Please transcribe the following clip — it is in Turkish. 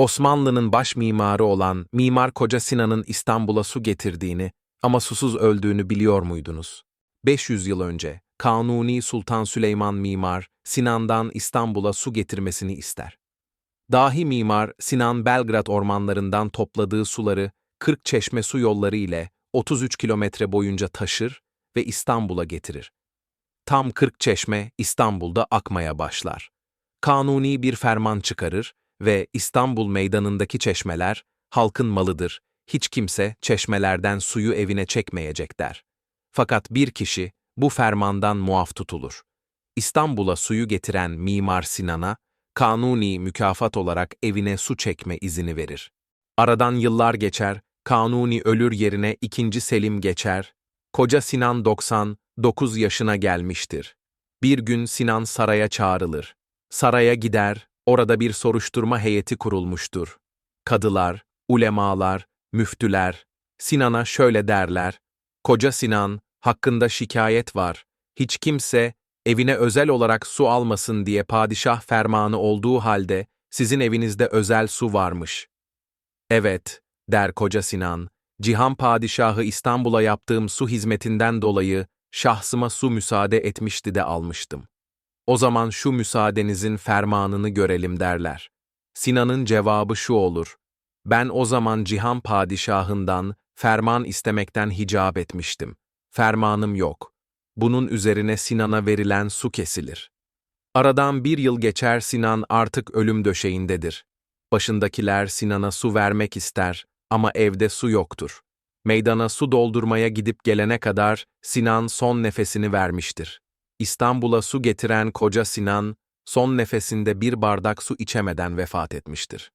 Osmanlı'nın baş mimarı olan Mimar Koca Sinan'ın İstanbul'a su getirdiğini ama susuz öldüğünü biliyor muydunuz? 500 yıl önce Kanuni Sultan Süleyman Mimar Sinan'dan İstanbul'a su getirmesini ister. Dahi mimar Sinan Belgrad ormanlarından topladığı suları 40 çeşme su yolları ile 33 kilometre boyunca taşır ve İstanbul'a getirir. Tam 40 çeşme İstanbul'da akmaya başlar. Kanuni bir ferman çıkarır ve İstanbul meydanındaki çeşmeler halkın malıdır, hiç kimse çeşmelerden suyu evine çekmeyecek der. Fakat bir kişi bu fermandan muaf tutulur. İstanbul'a suyu getiren Mimar Sinan'a, Kanuni mükafat olarak evine su çekme izini verir. Aradan yıllar geçer, Kanuni ölür yerine 2. Selim geçer, koca Sinan 99 yaşına gelmiştir. Bir gün Sinan saraya çağrılır. Saraya gider, orada bir soruşturma heyeti kurulmuştur. Kadılar, ulemalar, müftüler, Sinan'a şöyle derler, Koca Sinan, hakkında şikayet var. Hiç kimse evine özel olarak su almasın diye padişah fermanı olduğu halde sizin evinizde özel su varmış. Evet, der Koca Sinan, Cihan Padişahı İstanbul'a yaptığım su hizmetinden dolayı şahsıma su müsaade etmişti de almıştım. O zaman şu müsaadenizin fermanını görelim derler. Sinan'ın cevabı şu olur. Ben o zaman Cihan Padişahından ferman istemekten hicap etmiştim. Fermanım yok. Bunun üzerine Sinan'a verilen su kesilir. Aradan bir yıl geçer Sinan artık ölüm döşeğindedir. Başındakiler Sinan'a su vermek ister ama evde su yoktur. Meydana su doldurmaya gidip gelene kadar Sinan son nefesini vermiştir. İstanbul'a su getiren koca Sinan, son nefesinde bir bardak su içemeden vefat etmiştir.